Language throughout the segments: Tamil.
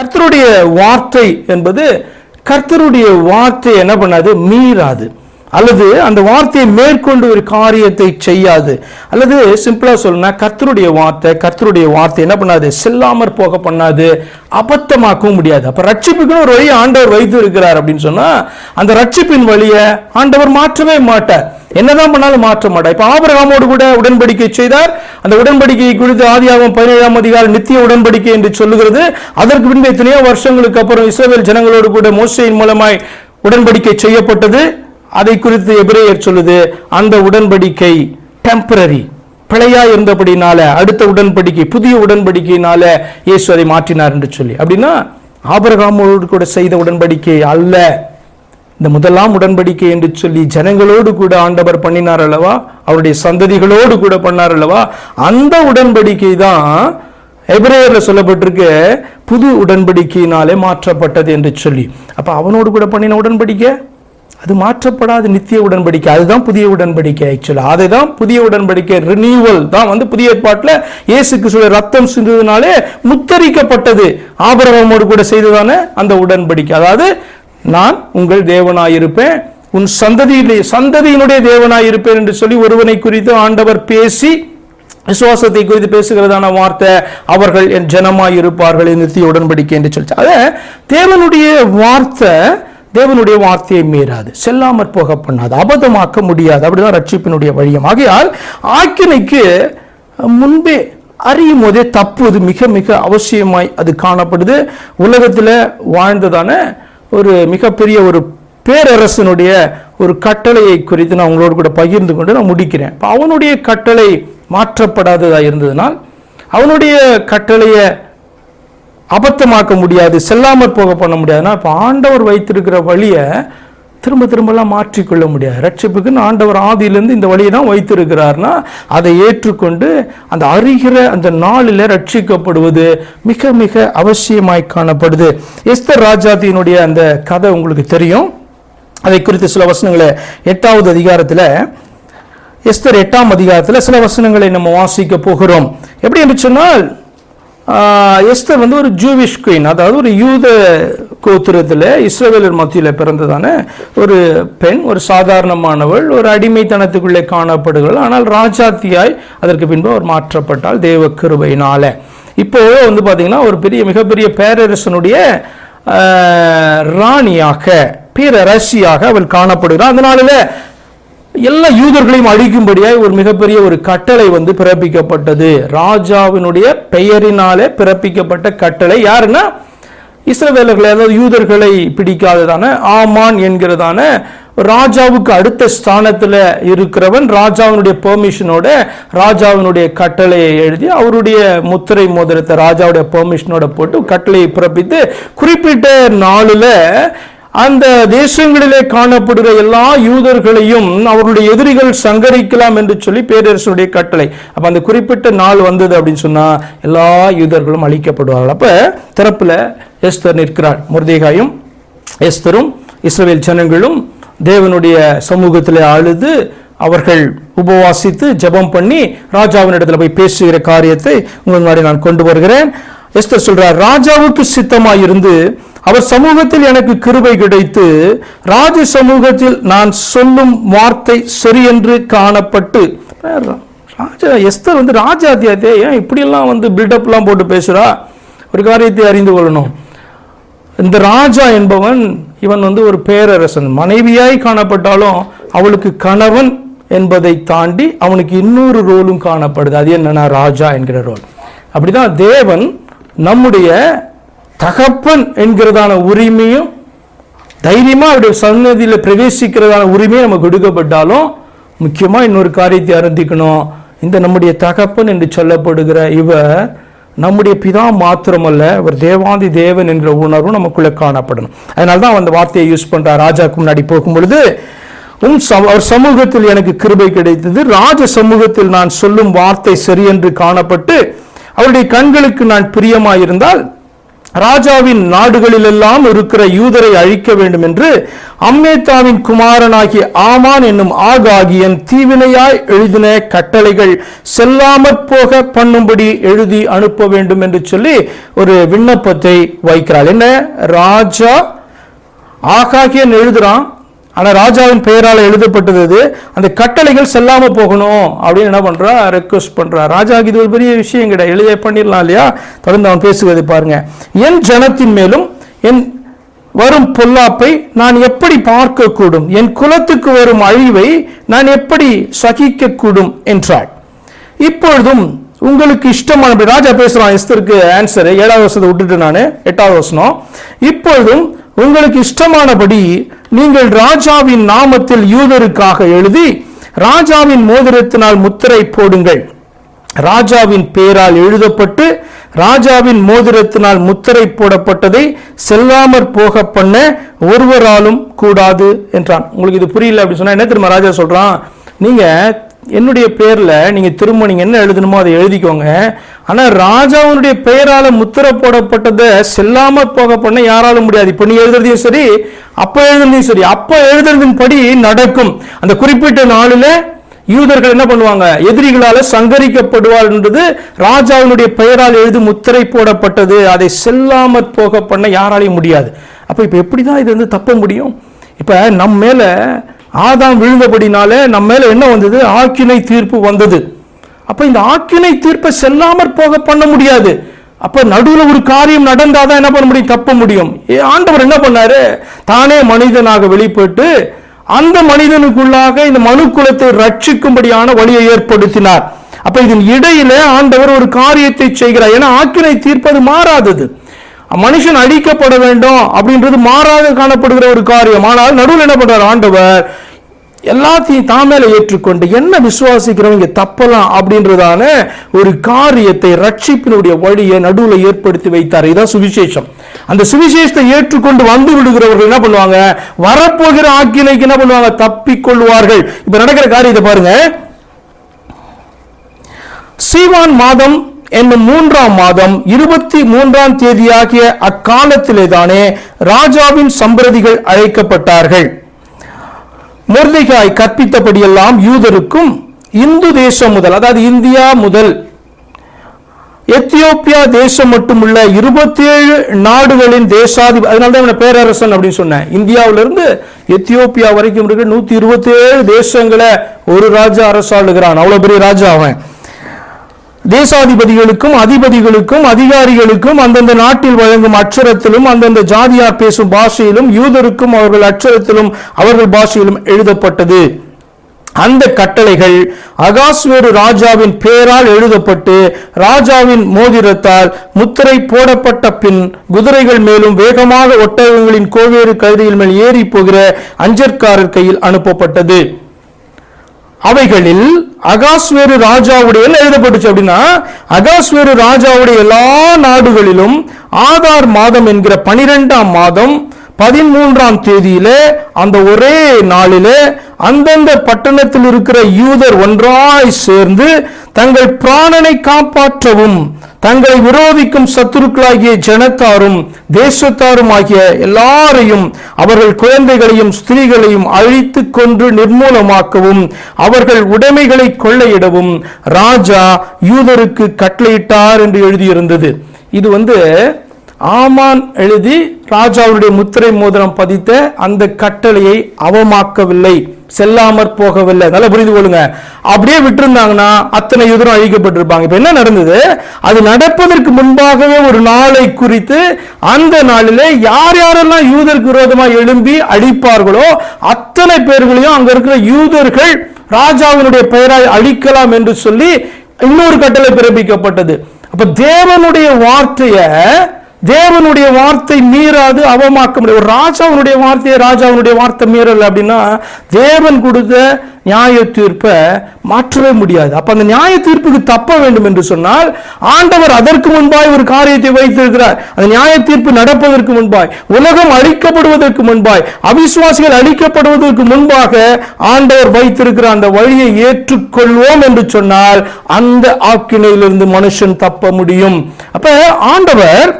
கர்த்தருடைய வார்த்தை என்பது கர்த்தருடைய வார்த்தை என்ன பண்ணாது? மீறாது. அல்லது அந்த வார்த்தையை மேற்கொண்டு ஒரு காரியத்தை செய்யாது. அல்லது சிம்பிளாக சொல்லணும்னா கர்த்தருடைய வார்த்தை கர்த்தருடைய வார்த்தை என்ன பண்ணாது? செல்லாமற் போக பண்ணாது. அபத்தமாக்கவும் முடியாது. அப்போ ரட்சிப்புக்குன்னு ஒரு வழியை ஆண்டவர் வைத்து இருக்கிறார் அப்படின்னு சொன்னால் அந்த ரட்சிப்பின் வழியை ஆண்டவர் மாற்றவே மாட்டார். என்னதான் பண்ணாலும் மாற்ற மாட்டார் இப்ப ஆபரகாமோடு கூட உடன்படிக்கை செய்தார். அந்த உடன்படிக்கை குறித்து ஆதியாகவும் பதினேழாம் அதிகாரம் நித்திய உடன்படிக்கை என்று சொல்லுகிறது. அதற்கு பின்பு எத்தனையோ வருஷங்களுக்கு அப்புறம் இஸ்ரேல் ஜனங்களோடு கூட மோசையின் மூலமாய் உடன்படிக்கை செய்யப்பட்டது. அதை குறித்து எபிரேயர் சொல்லுது அந்த உடன்படிக்கை டெம்பரரி பிழையா இருந்தபடினால அடுத்த உடன்படிக்கை புதிய உடன்படிக்கையினால இயேசு அதை மாற்றினார் என்று சொல்லி. அப்படின்னா ஆபரகாமோடு கூட செய்த உடன்படிக்கை அல்ல. இந்த முதலாம் உடன்படிக்கை என்று சொல்லி ஜனங்களோடு கூட ஆண்டவர் பண்ணினார் அல்லவா? அவருடைய சந்ததிகளோடு கூட பண்ணார் அல்லவா? அந்த உடன்படிக்கை தான் எபிரேயர்ல சொல்லப்பட்டிருக்கு புது உடன்படிக்கையினாலே மாற்றப்பட்டது என்று சொல்லி. அப்ப அவனோடு கூட பண்ணின உடன்படிக்கை? அது மாற்றப்படாத நித்திய உடன்படிக்கை. அதுதான் புதிய உடன்படிக்கை ஆக்சுவலா அதை தான் புதிய உடன்படிக்கை. ரினியூவல் தான் வந்து புதிய ஏற்பாட்டில் இயேசு கிறிஸ்துவ ரத்தம் சிந்ததுனாலே முத்தரிக்கப்பட்டது. ஆபரகமோடு கூட செய்ததான அந்த உடன்படிக்கை. அதாவது நான் உங்கள் தேவனாயிருப்பேன். உன் சந்ததியிலே சந்ததியினுடைய தேவனாயிருப்பேன் என்று சொல்லி ஒருவனை குறித்து ஆண்டவர் பேசி விசுவாசத்தை குறித்து பேசுகிறதான வார்த்தை அவர்கள் என் ஜனமாய் இருப்பார்கள் நித்திய உடன்படிக்கை என்று சொல்லி அத தேவனுடைய வார்த்தை தேவனுடைய வார்த்தையை மீறாது. செல்லாமற் போக பண்ணாது. அபதமாக்க முடியாது. அப்படிதான் ரட்சிப்பினுடைய வழியம். ஆகையால் ஆக்கினைக்கு முன்பே அறியும் போதே தப்புவது மிக மிக அவசியமாய் அது காணப்படுது. உலகத்தில் வாழ்ந்ததான ஒரு மிகப்பெரிய ஒரு பேரரசனுடைய ஒரு கட்டளையை குறித்து நான் உங்களோடு கூட பகிர்ந்து கொண்டு நான் முடிக்கிறேன். இப்போ அவனுடைய கட்டளை மாற்றப்படாததாக இருந்ததுனால் அவனுடைய கட்டளையை அபத்தமாக்க முடியாது செல்லாமற் போக பண்ண முடியாதுன்னா இப்போ ஆண்டவர் வைத்திருக்கிற வழியை திரும்ப திரும்பலாம் மாற்றிக்கொள்ள முடியாது. ரட்சிப்புக்குன்னு ஆண்டவர் ஆதியிலேருந்து இந்த வழியை தான் வைத்திருக்கிறார்னா அதை ஏற்றுக்கொண்டு அந்த அறிகிற அந்த நாளில் ரட்சிக்கப்படுவது மிக மிக அவசியமாய் காணப்படுது. எஸ்தர் ராஜாத்தியினுடைய அந்த கதை உங்களுக்கு தெரியும். அதை குறித்து சில வசனங்களை எட்டாவது அதிகாரத்தில் எஸ்தர் எட்டாம் அதிகாரத்தில் சில வசனங்களை நம்ம வாசிக்க போகிறோம். எப்படி என்று சொன்னால் எஸ்தர் வந்து ஒரு ஜூவிஷ் குயின் அதாவது ஒரு யூத கோத்திரத்தில் இஸ்ரவேலர் மத்தியில் பிறந்ததான ஒரு பெண் ஒரு சாதாரணமானவள் ஒரு அடிமைத்தனத்துக்குள்ளே காணப்படுகிறாள். ஆனால் ராஜாத்தியாய் அதற்கு பின்பு அவர் மாற்றப்பட்டால் தேவ கிருபையினால. இப்போ வந்து பார்த்தீங்கன்னா ஒரு பெரிய மிகப்பெரிய பேரரசனுடைய ராணியாக பேரரசியாக அவள் காணப்படுகிறாள். அதனால எல்லா யூதர்களையும் அழிக்கும்படியாக ஒரு மிகப்பெரிய ஒரு கட்டளை வந்து பிறப்பிக்கப்பட்டது. ராஜாவினுடைய பெயரினாலே பிறப்பிக்கப்பட்ட கட்டளை யாருன்னா இஸ்ரவேலர்களை அதாவது யூதர்களை பிடிக்காததான ஆமான் என்கிறதான ராஜாவுக்கு அடுத்த ஸ்தானத்தில் இருக்கிறவன் ராஜாவினுடைய பெர்மிஷனோட ராஜாவினுடைய கட்டளையை எழுதி அவருடைய முத்திரை மோதிரத்தை ராஜாவுடைய பெர்மிஷனோட போட்டு கட்டளையை பிறப்பித்து குறிப்பிட்ட நாளில் அந்த தேசங்களிலே காணப்படுகிற எல்லா யூதர்களையும் அவருடைய எதிரிகள் சங்கரிக்கலாம் என்று சொல்லி பேரரசனுடைய கட்டளை. அப்ப அந்த குறிப்பிட்ட நாள் வந்தது அப்படின்னு சொன்னா எல்லா யூதர்களும் அழிக்கப்படுவார்கள். அப்ப திறப்புல எஸ்தர் நிற்கிறார். முருதேகாயும் எஸ்தரும் இஸ்ரவேல் ஜனங்களும் தேவனுடைய சமூகத்தில் அழுது அவர்கள் உபவாசித்து ஜெபம் பண்ணி ராஜாவினிடத்துல போய் பேசுகிற காரியத்தை உங்கள் முன்னாடி நான் கொண்டு வருகிறேன். எஸ்தர் சொல்றார் ராஜாவுக்கு சித்தமாயிருந்து அவர் சமூகத்தில் எனக்கு கிருபை கிடைத்து ராஜ சமூகத்தில் நான் சொல்லும் வார்த்தை சரியென்று காணப்பட்டு. ராஜா எஸ்தர் வந்து ராஜாத்தியாத்தே ஏன் இப்படியெல்லாம் வந்து பில்டப்லாம் போட்டு பேசுறா? ஒரு காரியத்தை அறிந்து கொள்ளணும். இந்த ராஜா என்பவன் இவன் வந்து ஒரு பேரரசன். மனைவியாய் காணப்பட்டாலும் அவளுக்கு கணவன் என்பதை தாண்டி அவனுக்கு இன்னொரு ரோலும் காணப்படுது. அது என்னன்னா ராஜா என்கிற ரோல். அப்படிதான் தேவன் நம்முடைய தகப்பன் என்கிறதான உரிமையும் தைரியமாக அவருடைய சன்னதியில் பிரவேசிக்கிறதான உரிமையும் நமக்கு கொடுக்கப்பட்டாலும் முக்கியமாக இன்னொரு காரியத்தை அறிந்திக்கணும் இந்த நம்முடைய தகப்பன் என்று சொல்லப்படுகிற இவர் நம்முடைய பிதா மாத்திரமல்ல அவர் தேவாதி தேவன் என்ற உணர்வும் நமக்குள்ளே காணப்படணும். அதனால தான் அந்த வார்த்தையை யூஸ் பண்ணுறார் ராஜாக்கு முன்னாடி போகும் பொழுது உன் சம- அவர் சமூகத்தில் எனக்கு கிருபை கிடைத்தது ராஜ சமூகத்தில் நான் சொல்லும் வார்த்தை சரியென்று காணப்பட்டு அவருடைய கண்களுக்கு நான் பிரியமாயிருந்தால் ராஜாவின் நாடுகளிலெல்லாம் இருக்கிற யூதரை அழிக்க வேண்டும் என்று அம்மேத்தாவின் குமாரனாகிய ஆமான் என்னும் ஆகாகியன் தீவினையாய் எழுதின கட்டளைகள் செல்லாமற் போக பண்ணும்படி எழுதி அனுப்ப வேண்டும் என்று சொல்லி ஒரு விண்ணப்பத்தை வைக்கிறாள். என்ன? ராஜா ஆகாகியன் எழுதுறான். ஆனால் ராஜாவின் பெயரால் எழுதப்பட்டது அது. அந்த கட்டளைகள் செல்லாமல் போகணும் அப்படின்னு என்ன பண்ணுறா ரெக்வஸ்ட் பண்ணுறா ராஜாவுக்கு இது ஒரு பெரிய விஷயம் கிடையாது. எழுதிய பண்ணிடலாம் இல்லையா? தொடர்ந்து அவன் பேசுவதை பாருங்க. என் ஜனத்தின் மேலும் என் வரும் பொல்லாப்பை நான் எப்படி பார்க்கக்கூடும்? என் குலத்துக்கு வரும் அழிவை நான் எப்படி சகிக்கக்கூடும்? என்றாள். இப்பொழுதும் உங்களுக்கு இஷ்டமான ராஜா பேசுகிறான் எஸ்தருக்கு ஆன்சர் ஏழாவது வருஷத்தை விட்டுட்டு நான். எட்டாவது வருஷம் இப்பொழுதும் உங்களுக்கு இஷ்டமானபடி நீங்கள் ராஜாவின் நாமத்தில் யூதருக்காக எழுதி ராஜாவின் மோதிரத்தினால் முத்திரை போடுங்கள். ராஜாவின் பெயரால் எழுதப்பட்டு ராஜாவின் மோதிரத்தினால் முத்திரை போடப்பட்டதை செல்லாமற் போக பண்ண ஒருவராலும் கூடாது என்றான். உங்களுக்கு இது புரியல அப்படின்னு சொன்னா என்ன தெரியுமா ராஜா சொல்றான்? நீங்க என்னுடைய பேரில் நீங்கள் திரும்ப நீங்கள் என்ன எழுதணுமோ அதை எழுதிக்கோங்க. ஆனால் ராஜாவுடைய பெயரால் முத்திரை போடப்பட்டதை செல்லாமல் போக பண்ண யாராலும் முடியாது. இப்போ நீ எழுதுறதையும் சரி அப்போ எழுதுறதையும் சரி. அப்போ எழுதுறதின் படி நடக்கும். அந்த குறிப்பிட்ட நாளில் யூதர்கள் என்ன பண்ணுவாங்க? எதிரிகளால் சங்கரிக்கப்படுவார்ன்றது ராஜாவினுடைய பெயரால் எழுதி முத்திரை போடப்பட்டது. அதை செல்லாமற் போக பண்ண யாராலையும் முடியாது. அப்போ இப்போ எப்படி தான் இது வந்து தப்ப முடியும்? இப்போ நம்ம மேலே ஆதாம் விழுந்தபடினால நம்ம மேல என்ன வந்தது? ஆக்கினை தீர்ப்பு வந்தது. அப்ப இந்த ஆக்கினை தீர்ப்பை செல்லாமற் போக பண்ண முடியாது. அப்ப நடுவில் ஒரு காரியம் நடந்தாதான் என்ன பண்ண முடியும்? தப்ப முடியும். ஏ, ஆண்டவர் என்ன பண்ணாரு? தானே மனிதனாக வெளிப்பட்டு அந்த மனிதனுக்குள்ளாக இந்த மனு குலத்தை ரட்சிக்கும்படியான வழியை ஏற்படுத்தினார். அப்ப இதன் இடையில ஆண்டவர் ஒரு காரியத்தை செய்கிறார். ஏன்னா ஆக்கினை தீர்ப்பது மாறாதது. மனுஷன் அழிக்கப்பட வேண்டும் அப்படின்றது மாறாக காணப்படுகிற ஒரு காரியம். ஆனால் நடுவில் என்ன பண்றார்? ஆண்டவர் எல்லாத்தையும் தான் மேல ஏற்றுக்கொண்டு என்ன விசுவாசிக்கிறவங்க தப்பலாம் அப்படின்றதான ஒரு காரியத்தை ரட்சிப்பினுடைய வழியை நடுவில் ஏற்படுத்தி வைத்தார். இதான் சுவிசேஷம். அந்த சுவிசேஷத்தை ஏற்றுக்கொண்டு வந்து விடுகிறவர்கள் என்ன பண்ணுவாங்க? வரப்போகிற ஆக்கினைக்கு என்ன பண்ணுவாங்க? தப்பிக்கொள்வார்கள் இப்ப நடக்கிற காரியத்தை பாருங்க. சீவான் மாதம் என்னும் மூன்றாம் மாதம் இருபத்தி மூன்றாம் தேதியாகிய அக்காலத்திலே தானே ராஜாவின் சம்பிரதிகள் அழைக்கப்பட்டார்கள். மொர்தெகாய் கற்பித்தபடியெல்லாம் யூதருக்கும் இந்து தேசம் முதல் அதாவது இந்தியா முதல் எத்தியோப்பியா தேசம் மட்டுமுள்ள இருபத்தி ஏழு நாடுகளின் தேசாதி அதனால தான் பேரரசன் அப்படின்னு சொன்னேன். இந்தியாவிலிருந்து எத்தியோப்பியா வரைக்கும் இருக்கு. நூத்தி இருபத்தி ஏழு தேசங்களை ஒரு ராஜா அரசாளுகிறான். அவ்வளவு பெரிய ராஜா அவன். தேசாதிபதிகளுக்கும் அதிபதிகளுக்கும் அதிகாரிகளுக்கும் அந்தந்த நாட்டில் வழங்கும் அச்சரத்திலும் அந்தந்த ஜாதியார் பேசும் பாஷையிலும் யூதருக்கும் அவர்கள் அச்சரத்திலும் அவர்கள் பாஷையிலும் எழுதப்பட்டது. அந்த கட்டளைகள் அகாஸ்வேரு ராஜாவின் பெயரால் எழுதப்பட்டு ராஜாவின் மோதிரத்தால் முத்திரை போடப்பட்ட பின் குதிரைகள் மேலும் வேகமாக ஒட்டகங்களின் கோவேறு கழுதையில் மேல் ஏறி போகிற அஞ்சற்காரர் கையில் அனுப்பப்பட்டது. அவைகளில் அகாஸ்வேரு ராஜாவுடைய எழுதப்பட்டுச்சு அப்படின்னா அகாஸ்வேரு ராஜாவுடைய எல்லா நாடுகளிலும் ஆதார் மாதம் என்கிற பனிரெண்டாம் மாதம் பதிமூன்றாம் தேதியிலே அந்த ஒரே நாளிலே அந்தந்த பட்டணத்தில் இருக்கிற யூதர் ஒன்றாய் சேர்ந்து தங்கள் பிராணனை காப்பாற்றவும் தங்களை விரோதிக்கும் சத்துருக்களாகிய ஜனத்தாரும் தேசத்தாரும் ஆகிய எல்லாரையும் அவர்கள் குழந்தைகளையும் ஸ்திரீகளையும் அழித்து கொன்று நிர்மூலமாக்கவும் அவர்கள் உடைமைகளை கொள்ளையிடவும் ராஜா யூதருக்கு கட்டளையிட்டார் என்று எழுதியிருந்தது. இது வந்து ஆமான் எழுதி ராஜாவுடைய முத்திரை மோதிரம் பதித்த அந்த கட்டளையை அவமாக்கவில்லை. செல்லாமற் போகவில்லை. நல்லா புரிந்து கொள்ளுங்க. அப்படியே விட்டுருந்தாங்கன்னா அத்தனை யூதரும் அழிக்கப்பட்டிருப்பாங்க. இப்போ என்ன நடந்தது? அது நடப்பதற்கு முன்பாகவே ஒரு நாளை குறித்து அந்த நாளிலே யார் யாரெல்லாம் யூதருக்கு விரோதமாக எழும்பி அழிப்பார்களோ அத்தனை பேர்களையும் அங்கே இருக்கிற யூதர்கள் ராஜாவினுடைய பெயரால் அழிக்கலாம் என்று சொல்லி இன்னொரு கட்டளை பிறப்பிக்கப்பட்டது. அப்ப தேவனுடைய வார்த்தையை தேவனுடைய வார்த்தை மீறாது அவமாக்க முடியாது ஒரு ராஜாவுடைய வார்த்தையை ராஜாவுடைய வார்த்தை மீறல் அப்படின்னா தேவன் கொடுத்த நியாய தீர்ப்பை மாற்றவே முடியாது. அப்ப அந்த நியாய தீர்ப்புக்கு தப்ப வேண்டும் என்று சொன்னால் ஆண்டவர் அதற்கு முன்பாய் ஒரு காரியத்தை வைத்திருக்கிறார். அந்த நியாய தீர்ப்பு நடப்பதற்கு முன்பாய் உலகம் அழிக்கப்படுவதற்கு முன்பாய் அவிசுவாசிகள் அழிக்கப்படுவதற்கு முன்பாக ஆண்டவர் வைத்திருக்கிற அந்த வழியை ஏற்றுக்கொள்வோம் என்று சொன்னால் அந்த ஆக்கினையிலிருந்து மனுஷன் தப்ப முடியும். அப்ப ஆண்டவர்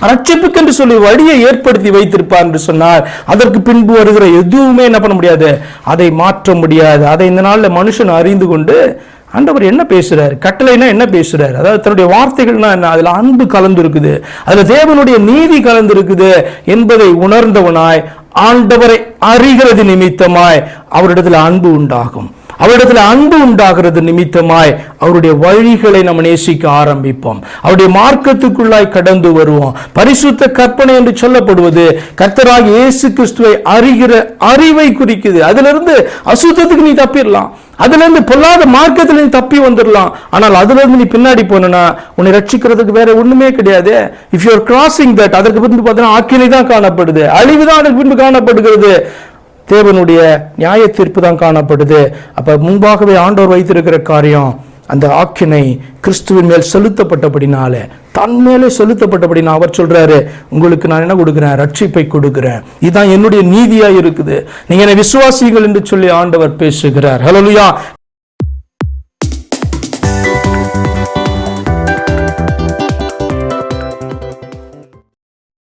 ரட்சிப்புக்கென்று சொல்லி வழியை ஏற்படுத்தி வைத்திருப்பார் என்று சொன்னார் அதற்கு பின்பு வருகிற எதுவுமே என்ன பண்ண முடியாது. அதை மாற்ற முடியாது. அதை இந்த நாளில் மனுஷன் அறிந்து கொண்டு ஆண்டவர் என்ன பேசுறாரு? கட்டளைனா என்ன பேசுறாரு? அதாவது தன்னுடைய வார்த்தைகள்னா என்ன? அதுல அன்பு கலந்து இருக்குது அதுல தேவனுடைய நீதி கலந்து இருக்குது என்பதை உணர்ந்தவனாய் ஆண்டவரை அறிகிறது நிமித்தமாய் அவரிடத்தில் அன்பு உண்டாகும். அவரிடத்தில் அன்பு உண்டாகிறது நிமித்தமாய் அவருடைய வழிகளை நம்ம நேசிக்க ஆரம்பிப்போம். அவருடைய மார்க்கத்துக்குள்ளாய் கடந்து வருவோம். பரிசுத்த கற்பனை என்று சொல்லப்படுவது கர்த்தராக இயேசு கிறிஸ்துவை அறிகிற அறிவை குறிக்குது. அதிலிருந்து அசுத்தத்துக்கு நீ தப்பிடலாம். அதுல இருந்து பொல்லாத மார்க்கத்துல நீ தப்பி வந்துடலாம். ஆனால் அதுல இருந்து நீ பின்னாடி போனா உன்னை ரட்சிக்கிறதுக்கு வேற ஒண்ணுமே கிடையாது. இஃப் யூ கிராசிங் தட் அதற்கு பின்பு பார்த்தீங்கன்னா ஆக்கினை தான் காணப்படுது. அழிவு தான் அதற்கு பின்பு காணப்படுகிறது. தேவனுடைய நியாய தீர்ப்பு தான் காணப்படுது. அப்போ முன்பாகவே ஆண்டவர் வைத்திருக்கிற காரியம் அந்த ஆக்கினை கிறிஸ்துவின் மேல் செலுத்தப்பட்டபடினால தன் மேலே செலுத்தப்பட்டபடினா அவர் சொல்றாரு உங்களுக்கு நான் என்ன கொடுக்குறேன்? ரட்சிப்பை கொடுக்குறேன். இதுதான் என்னுடைய நீதியா இருக்குது. நீங்க என்னை விசுவாசிகள் என்று சொல்லி ஆண்டவர் பேசுகிறார். ஹலோலுயா